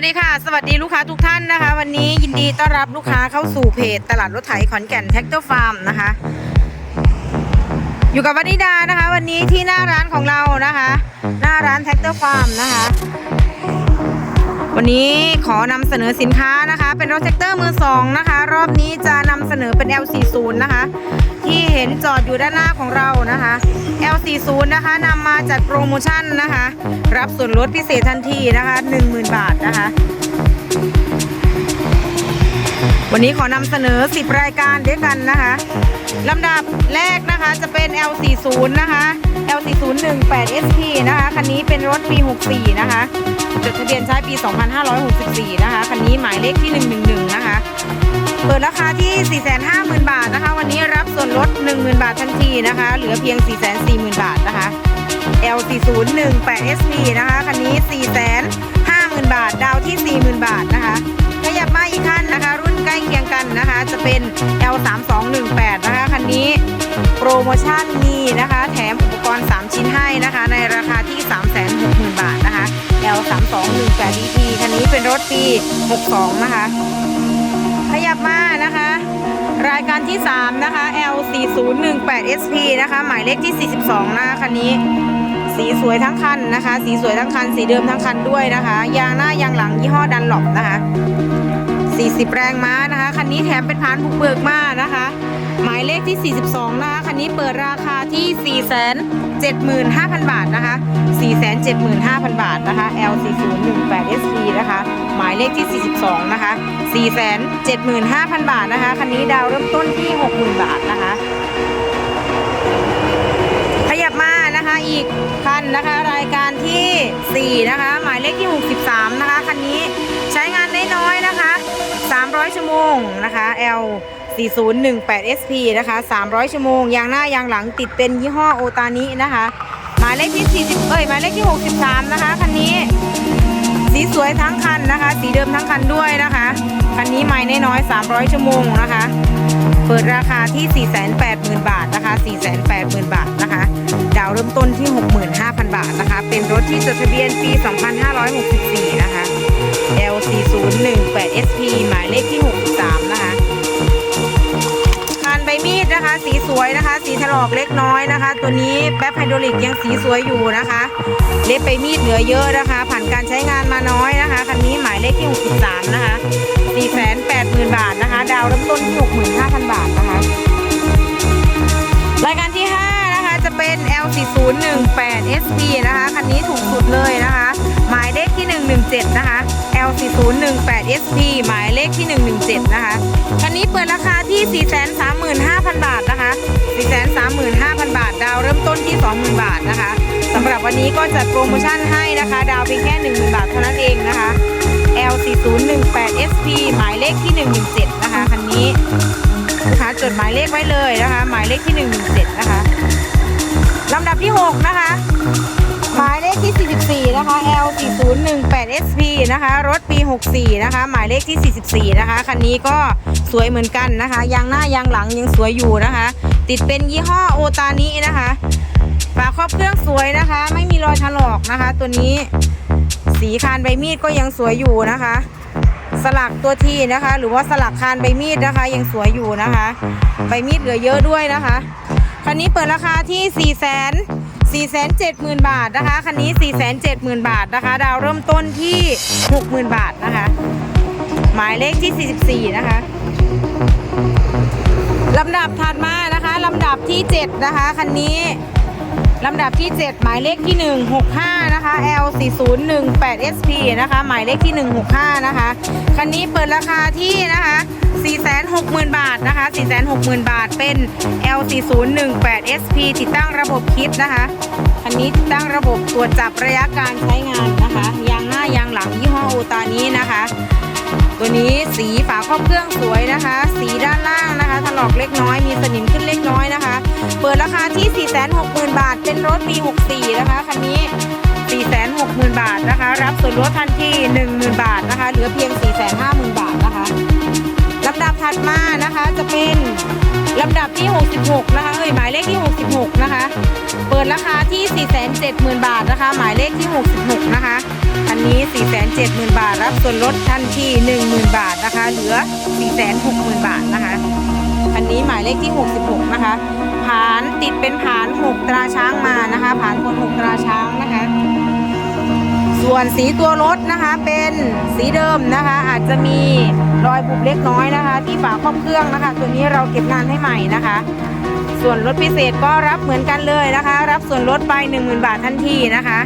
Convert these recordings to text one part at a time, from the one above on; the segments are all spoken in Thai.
วัสดีค่ะ สวัสดีลูกค้าทุกท่านนะคะ วันนี้ยินดีต้อนรับลูกค้าเข้าสู่เพจตลาดรถไถขอนแก่นแท็กเตอร์ฟาร์มนะคะ อยู่กับวนิดานะคะ วันนี้ที่หน้าร้านของเรานะคะ หน้าร้านแท็กเตอร์ฟาร์มนะคะ วันนี้ขอนำเสนอสินค้านะคะ เป็นรถแท็กเตอร์มือสองนะคะ รอบนี้จะนำเสนอเป็น L40 นะคะ ที่เห็นจอดอยู่ด้านหน้าของเรานะคะ L40 นะคะนำมาจัดโปรโมชั่นนะคะ รับส่วนลดพิเศษทันทีนะคะ 10,000 บาทนะคะ วันนี้ขอนำเสนอ 10 รายการด้วยกันนะคะลำดับแรกนะคะจะเป็น L40 นะคะ L40 18 SP นะคะ คันนี้เป็นรถปี 64 นะคะ จดทะเบียนใช้ปี 2564 นะคะ คันนี้หมายเลขที่ 1 1 เปิดราคาที่ 450,000 บาทนะคะ วันนี้รับส่วนลด 10,000 บาททันทีนะคะ เหลือเพียง 440,000 บาทนะคะ L4018 SP นะคะ คันนี้ 450,000 บาท ดาวที่ 40,000 บาทนะคะขยับมาอีกคันนะคะ รุ่นใกล้เคียงกันนะคะ จะเป็น L3218 นะคะ คันนี้โปรโมชั่นมีนะคะ แถมอุปกรณ์ 3 ชิ้นให้นะคะ ในราคาที่ 360,000 บาทนะคะ L3218 DT คันนี้เป็นรถปี 62 นะคะ ขยับมานะคะ รายการที่ 3 นะคะ L4018 SP นะคะ หมายเลขที่ 42 นะคะคันนี้ สีสวยทั้งคันนะคะ สีสวยทั้งคัน สีเดิมทั้งคันด้วยนะคะ ยางหน้ายางหลังยี่ห้อดันหลบนะคะ 40 แรงม้านะคะ คันนี้แถมเป็นพานบุกเบิกมานะคะ หมายเลขที่ 42 นะคะ คันนี้เปิดราคาที่ 475,000 บาทนะคะ 475,000 บาทนะคะ L4018 SP นะคะ หมายเลขที่ 42 นะคะ 475,000 บาทนะคะ คันนี้ดาวเริ่มต้นที่ 60,000 บาทนะคะ ขยับมานะคะอีกคันนะคะ รายการที่ 4 นะคะ หมายเลขที่ 63 นะคะ คันนี้ใช้งานน้อยๆนะคะ 300 ชั่วโมงนะคะ L 4018 SP นะคะ 300 ชั่วโมง ยางหน้ายางหลังติดเป็นยี่ห้อโอตานินะคะ หมายเลขที่ 40 เอ้ย หมายเลขที่ 63 นะคะ คันนี้ สีสวยทั้งคันนะคะ สีเดิมทั้งคันด้วยนะคะ คันนี้ไม่น้อย300 ชั่วโมงนะคะ เปิดราคาที่ 480,000 บาทนะคะ 480,000 บาทนะคะดาวเริ่มต้นที่ 65,000 บาทนะคะ เป็นรถที่จดทะเบียนปี 2564 นะคะ L4018 SP หมายเลขที่ 63 นะคะ นะคะ สีสวยนะคะ สีถลอกเล็กน้อยนะคะ ตัวนี้แป๊บไฮดรอลิกยังสีสวยอยู่นะคะ เล็บใบมีดเหลือเยอะนะคะ ผ่านการใช้งานมาน้อยนะคะคันนี้หมายเลขที่ 63 นะคะ 480,000 บาทนะคะ ดาวเริ่มต้นที่ 65,000 บาทนะคะ รายการที่ 5 นะคะจะเป็น L4018 SP นะคะ คันนี้ถูกสุดเลยนะคะ หมายเลขที่ 117 นะคะ L4018 SP หมายเลขที่ 117 นะคะ คันนี้เปิดราคาที่ 435,000 ดาวเริ่มต้นที่ 20,000 บาทนะคะสำหรับวันนี้ก็จัดโปรโมชั่นให้นะคะ ดาวเพียงแค่ 10,000 บาทเท่านั้นเองนะคะ L4018 SP หมายเลขที่ 117 นะคะคันนี้นะคะจดหมายเลขไว้เลยนะคะ หมายเลขที่ 117 นะคะลำดับที่ 6 นะคะ หมายเลขที่ 44 นะคะ L4018 SP นะคะ รถปี 64 นะคะ หมายเลขที่ 44 นะคะ คันนี้ก็สวยเหมือนกันนะคะ ยางหน้ายางหลังยังสวยอยู่นะคะ ติดเป็นยี่ห้อโอตานินะคะ ฝาครอบเครื่องสวยนะคะ ไม่มีรอยถลอกนะคะ ตัวนี้สีคานใบมีดก็ยังสวยอยู่นะคะ สลักตัวทีนะคะ หรือว่าสลักคานใบมีดนะคะ ยังสวยอยู่นะคะ ใบมีดเหลือเยอะด้วยนะคะคันนี้เปิดราคาที่4 0 0 0 0 4 7 0 0 0 0 บาทนะคะคันนี้ 4 7 0 0 0 0 บาทนะคะ ดาวเริ่มต้นที่ 60,000 บาทนะคะ หมายเลขที่ 44 นะคะลำดับถัดมานะคะำดับที่ 7 นะคะ คันนี้ ลำดับที่ 7 หมายเลขที่ 165 นะคะ L4018 SP นะคะ หมายเลขที่ 165 นะคะ คันนี้เปิดราคาที่นะคะ460,000 บาทนะคะ 460,000 บาท เป็น L4018 SP ติดตั้งระบบคิดนะคะ คันนี้ติดตั้งระบบตรวจจับระยะการใช้งานนะคะ ยางหน้ายางหลังยี่ห้อโอตานี้นะคะ ตัวนี้สีฝาครอบเครื่องสวยนะคะ สีด้านล่างนะคะถลอกเล็กน้อยมีสนิมขึ้นเล็กน้อยนะคะ เปิดราคาที่ 460,000 บาท เป็นรถปี 64 นะคะคันนี้ 460,000 บาทนะคะ รับส่วนลดทันที 10,000 บาทนะคะ เหลือเพียง 450,000 บาทนะคะลำดับถัดมานะคะจะเป็นลำดับที่ 66 นะคะเอ้ยหมายเลขที่ 66 นะคะ เปิดราคาที่ 470,000 บาทนะคะ หมายเลขที่ 66 นะคะคันนี้ 470,000 บาท รับส่วนลดทันที10,000 บาทนะคะ เหลือ 460,000 บาทนะคะคันนี้หมายเลขที่ 66 นะคะ ผานติดเป็นผาน 6 ตราช้างมานะคะ ผานคน6ตราช้างนะคะ ส่วนสีตัวรถนะคะเป็นสีเดิมนะคะ อาจจะมีรอยบุบเล็กน้อยนะคะ ที่ฝาครอบเครื่องนะคะ ตัวนี้เราเก็บงานให้ใหม่นะคะ ส่วนลดพิเศษก็รับเหมือนกันเลยนะคะ รับส่วนลดไป 10,000 บาททันทีนะคะ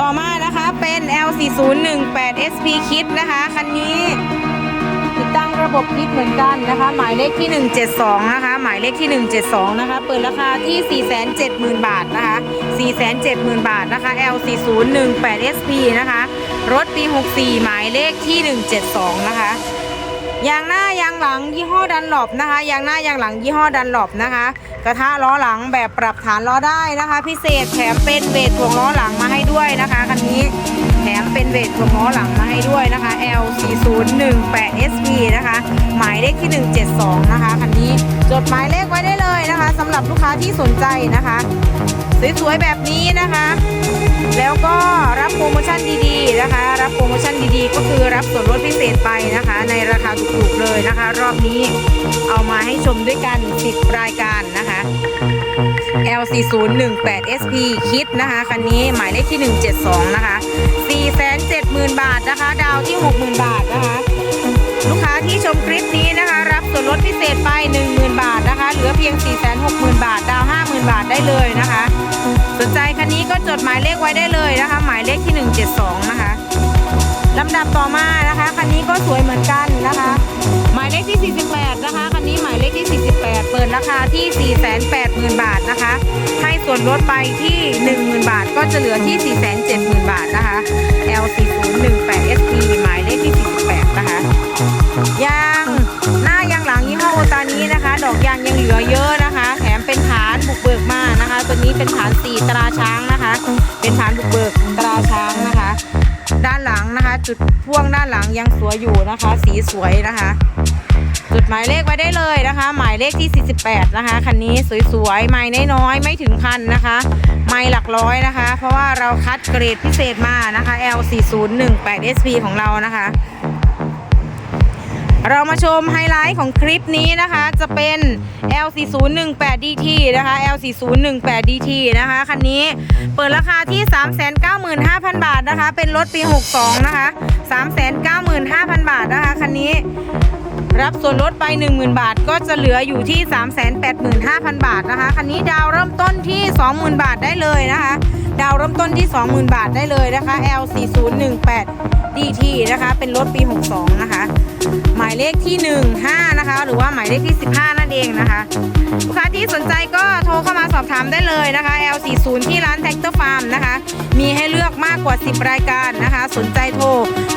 ต่อมานะคะเป็น L4018 SP Kit นะคะ คันนี้ติดตั้งระบบคิดเหมือนกันนะคะ หมายเลขที่ 172 นะคะ หมายเลขที่ 172 นะคะ เปิดราคาที่ 470,000 บาทนะคะ 470,000 บาทนะคะ L4018 SP นะคะ รถปี 64 หมายเลขที่ 172 นะคะ ยางหน้ายางหลังยี่ห้อดันหลบนะคะ ยางหน้ายางหลังยี่ห้อดันหลบนะคะ กระทะล้อหลังแบบปรับฐานล้อได้นะคะ พิเศษแถมเป็นเวทถ่วงล้อหลังมาให้ด้วยนะคะคันนี้แถมเป็นเวทถ่วงล้อหลังมาให้ด้วยนะคะ L4018 SP นะคะ หมายเลขที่ 172 นะคะคันนี้จดหมายเลขไว้ได้เลยนะคะสำหรับลูกค้าที่สนใจนะคะสวยๆแบบนี้นะคะ แล้ว รับโปรโมชั่นดีๆ ก็คือรับส่วนลดพิเศษไปนะคะ ในราคาถูกๆเลยนะคะ รอบนี้เอามาให้ชมด้วยกัน 10 รายการนะคะ L4018 SP คิดนะคะ คันนี้หมายเลขที่ 172 นะคะ 470,000 บาทนะคะ ดาวที่ 60,000 บาทนะคะ ลูกค้าที่ชมคลิปนี้นะคะ รับส่วนลดพิเศษไป 10,000 บาทนะคะ เหลือเพียง 460,000 บาท ดาว 50,000 บาทได้เลยนะคะ สนใจคันนี้ก็จดหมายเลขไว้ได้เลยนะคะ หมายเลขที่ 172 นะคะ ลำดับต่อมานะคะคันนี้ก็สวยเหมือนกันนะคะ หมายเลขที่ 48 นะคะคันนี้หมายเลขที่ 48 เปิดราคาที่ 480,000 บาทนะคะ ให้ส่วนลดไปที่ 10,000 บาท ก็จะเหลือที่ 470,000 บาทนะคะ L4018 SP หมายเลขที่ 48 จุดพ่วงด้านหลังยังสวยอยู่นะคะ สีสวยนะคะจุดหมายเลขไว้ได้เลยนะคะ หมายเลขที่ 48 นะคะคันนี้สวยๆ ไม่น้อยๆไม่ถึงพันนะคะ ไม่หลักร้อยนะคะ เพราะว่าเราคัดเกรดพิเศษมานะคะ L4018 SP ของเรานะคะ เรามาชมไฮไลท์ของคลิปนี้นะคะ จะเป็น L4018DT นะคะ L4018DT นะคะ คันนี้เปิดราคาที่ 395,000 บาทนะคะ เป็นรถปี 62 นะคะ 395,000 บาทนะคะ คันนี้รับส่วนลดไป 10,000 บาท ก็จะเหลืออยู่ที่ 385,000 บาทนะคะ คันนี้ดาวเริ่มต้นที่ 20,000 บาทได้เลยนะคะ ดาวเริ่มต้นที่ 20,000 บาทได้เลยนะคะ L4018 DT นะคะ เป็นรถปี 62 นะคะ หมายเลขที่ 15 นะคะ หรือว่าหมายเลขที่ 15 นั่นเองนะคะลูกค้าที่สนใจก็โทรเข้ามาสอบถามได้เลยนะคะ L40 ที่ร้านแท็กเตอร์ฟาร์มนะคะ มีให้เลือกมากกว่า 10 รายการนะคะ สนใจโทร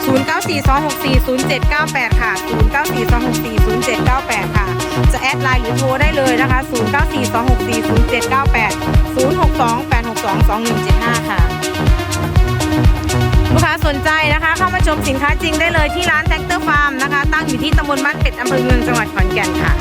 0942640798 ค่ะ 0942640798 ค่ะ จะแอดไลน์หรือโทรได้เลยนะคะ 0942640798 062862217 นใจนะคะ เข้ามาชมสินค้าจริงได้เลยที่ร้านแท็กเตอร์ฟาร์มนะคะ ตั้งอยู่ที่ตำบลบ้านเป็ดอำเภอเมืองจังหวัดขอนแก่นค่ะ